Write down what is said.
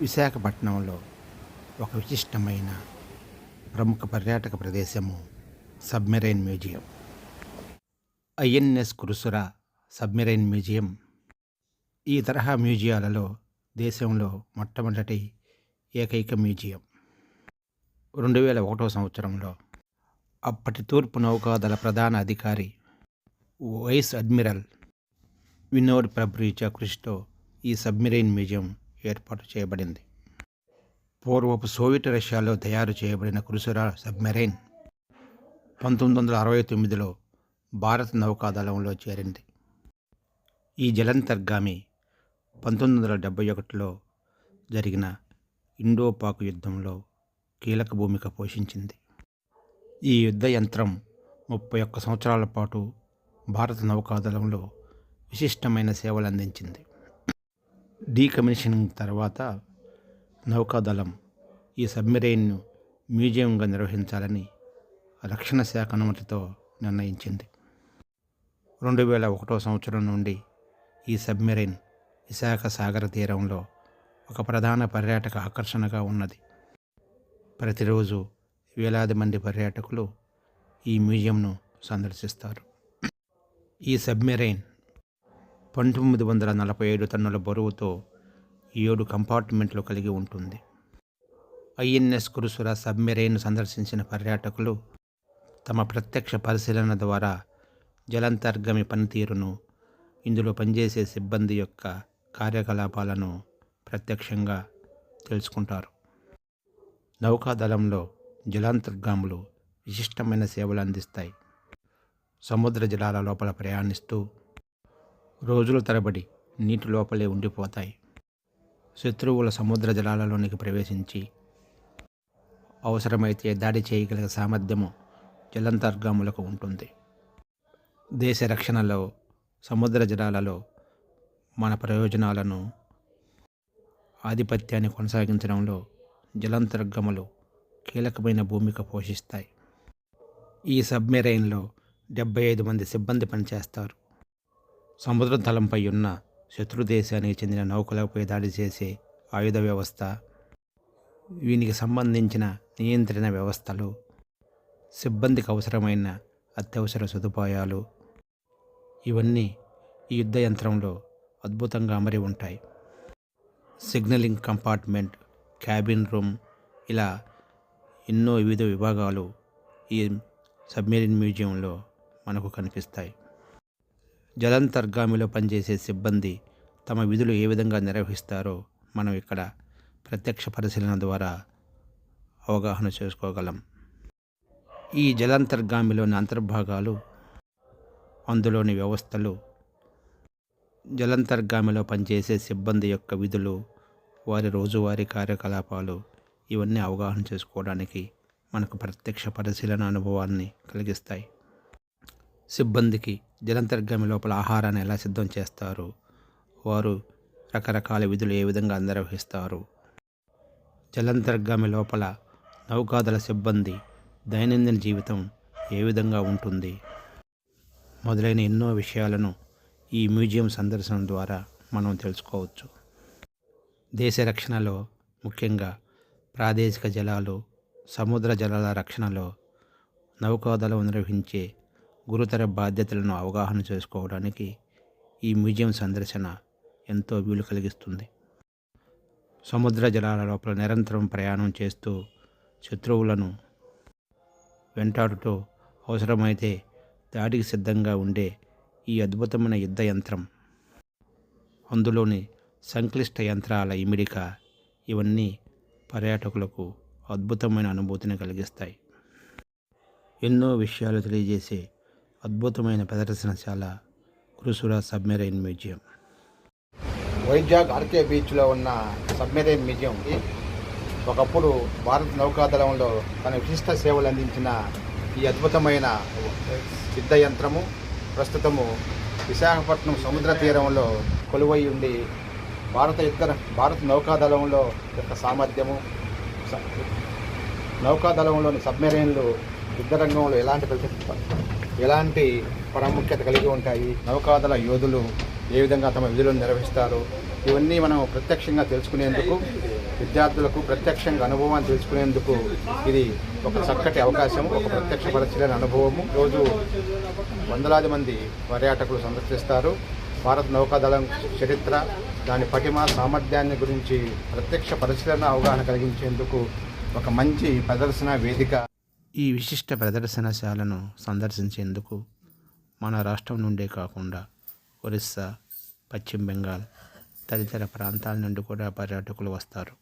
విశాఖపట్నంలో ఒక విశిష్టమైన ప్రముఖ పర్యాటక ప్రదేశము submarine museum. INS Kursura submarine museum. ఈ తరహా మ్యూజియాలలో దేశంలో మొట్టమొదటి ఏకైక మ్యూజియం. రెండు వేల ఒకటో సంవత్సరంలో అప్పటి తూర్పు నౌకాదళ ప్రధాన అధికారి వైస్ అడ్మిరల్ వినోద్ ప్రభ్రీచా కృషితో ఈ సబ్మెరైన్ మ్యూజియం ఏర్పాటు చేయబడింది. పూర్వపు సోవియట్ రష్యాలో తయారు చేయబడిన కురుసురా సబ్మెరైన్ పంతొమ్మిది వందల అరవై తొమ్మిదిలో భారత నౌకాదళంలో చేరింది. ఈ జలంతర్గామి పంతొమ్మిది వందల డెబ్బై ఒకటిలో జరిగిన ఇండో పాక్ యుద్ధంలో కీలక భూమిక పోషించింది. ఈ యుద్ధ యంత్రం ముప్పై ఒక్క సంవత్సరాల పాటు భారత నౌకాదళంలో విశిష్టమైన సేవలు అందించింది డీకమిషనింగ్ తర్వాత నౌకాదళం ఈ సబ్మెరైన్ను మ్యూజియంగా నిర్వహించాలని రక్షణ శాఖ అనుమతితో నిర్ణయించింది. రెండు వేల ఒకటో సంవత్సరం నుండి ఈ సబ్మెరైన్ విశాఖ సాగర తీరంలో ఒక ప్రధాన పర్యాటక ఆకర్షణగా ఉన్నది. ప్రతిరోజు వేలాది మంది పర్యాటకులు ఈ మ్యూజియంను సందర్శిస్తారు. ఈ సబ్మెరైన్ పంతొమ్మిది వందల నలభై ఏడు టన్నుల బరువుతో ఏడు కంపార్ట్మెంట్లు కలిగి ఉంటుంది. ఐఎన్ఎస్ కురుసుర సబ్మెరైన్ సందర్శించిన పర్యాటకులు తమ ప్రత్యక్ష పరిశీలన ద్వారా జలంతర్గమి పనితీరును ఇందులో పనిచేసే సిబ్బంది యొక్క కార్యకలాపాలను ప్రత్యక్షంగా తెలుసుకుంటారు. నౌకాదళంలో జలాంతర్గాములు విశిష్టమైన సేవలు అందిస్తాయి. సముద్ర జలాల లోపల ప్రయాణిస్తూ రోజుల తరబడి నీటి లోపలే ఉండిపోతాయి. శత్రువుల సముద్ర జలాలలోనికి ప్రవేశించి అవసరమైతే దాడి చేయగలిగే సామర్థ్యము జలంతర్గాములకు ఉంటుంది. దేశ రక్షణలో సముద్ర జలాలలో మన ప్రయోజనాలను ఆధిపత్యాన్ని కొనసాగించడంలో జలాంతర్గములు కీలకమైన భూమిక పోషిస్తాయి. ఈ సబ్మెరైన్లో డెబ్బై ఐదు మంది సిబ్బంది పనిచేస్తారు. సముద్ర తలంపై ఉన్న శత్రు దేశానికి చెందిన నౌకలపై దాడి చేసే ఆయుధ వ్యవస్థ వీనికి సంబంధించిన నియంత్రణ వ్యవస్థలు సిబ్బందికి అవసరమైన అత్యవసర సదుపాయాలు ఇవన్నీ ఈ యుద్ధ యంత్రంలో అద్భుతంగా అమరి ఉంటాయి. సిగ్నలింగ్ కంపార్ట్మెంట్ క్యాబిన్ రూమ్ ఇలా ఎన్నో వివిధ విభాగాలు ఈ సబ్మెరీన్ మ్యూజియంలో మనకు కనిపిస్తాయి. జలంతర్గామిలో పనిచేసే సిబ్బంది తమ విధులు ఏ విధంగా నిర్వహిస్తారో మనం ఇక్కడ ప్రత్యక్ష పరిశీలన ద్వారా అవగాహన చేసుకోగలం. ఈ జలాంతర్గామిలోని అంతర్భాగాలు అందులోని వ్యవస్థలు జలంతర్గామిలో పనిచేసే సిబ్బంది యొక్క విధులు వారి రోజువారీ కార్యకలాపాలు ఇవన్నీ అవగాహన చేసుకోవడానికి మనకు ప్రత్యక్ష పరిశీలన అనుభవాన్ని కలిగిస్తాయి. సిబ్బందికి జలంతర్గామి లోపల ఆహారాన్ని ఎలా సిద్ధం చేస్తారు? వారు రకరకాల విధులు ఏ విధంగా నిర్వహిస్తారు? జలంతర్గామి లోపల నౌకాదళ సిబ్బంది దైనందిన జీవితం ఏ విధంగా ఉంటుంది? మొదలైన ఎన్నో విషయాలను ఈ మ్యూజియం సందర్శన ద్వారా మనం తెలుసుకోవచ్చు. దేశ రక్షణలో ముఖ్యంగా ప్రాదేశిక జలాలు సముద్ర జలాల రక్షణలో నౌకాదళం నిర్వహించే గురుతర బాధ్యతలను అవగాహన చేసుకోవడానికి ఈ మ్యూజియం సందర్శన ఎంతో వీలు కలిగిస్తుంది. సముద్ర జలాల లోపల నిరంతరం ప్రయాణం చేస్తూ శత్రువులను వెంటాడుతూ అవసరమైతే దాడికి సిద్ధంగా ఉండే ఈ అద్భుతమైన యుద్ధ యంత్రం అందులోని సంక్లిష్ట యంత్రాల ఇమిడిక ఇవన్నీ పర్యాటకులకు అద్భుతమైన అనుభూతిని కలిగిస్తాయి. ఎన్నో విషయాలు తెలియజేసే అద్భుతమైన ప్రదర్శనశాల Kursura submarine museum. Vizag RK బీచ్లో ఉన్న సబ్మెరైన్ మ్యూజియంకి ఒకప్పుడు భారత నౌకాదళంలో తన విశిష్ట సేవలు అందించిన ఈ అద్భుతమైన యుద్ధ యంత్రము ప్రస్తుతము విశాఖపట్నం సముద్ర తీరంలో కొలువై ఉండి భారత యుద్ధ భారత నౌకాదళంలో యొక్క సామర్థ్యము నౌకాదళంలోని సబ్మెరైన్లు యుద్ధ రంగంలో ఎలాంటి ప్రతి- ఎలాంటి ప్రాముఖ్యత కలిగి ఉంటాయి? నౌకాదళ యోధులు ఏ విధంగా తమ విధులను నిర్వహిస్తారు? ఇవన్నీ మనం ప్రత్యక్షంగా తెలుసుకునేందుకు విద్యార్థులకు ప్రత్యక్షంగా అనుభవాన్ని తెలుసుకునేందుకు ఇది ఒక చక్కటి అవకాశం ఒక ప్రత్యక్ష పరిశీలన అనుభవము. రోజు వందలాది మంది పర్యాటకులు సందర్శిస్తారు. భారత నౌకాదళం చరిత్ర దాని పటిమ సామర్థ్యాన్ని గురించి ప్రత్యక్ష పరిశీలన అవగాహన కలిగించేందుకు ఒక మంచి ప్రదర్శన వేదిక. ఈ విశిష్ట ప్రదర్శనశాలను సందర్శించేందుకు మన రాష్ట్రం నుండే కాకుండా ఒరిస్సా పశ్చిమ బెంగాల్ తదితర ప్రాంతాల నుండి కూడా పర్యాటకులు వస్తారు.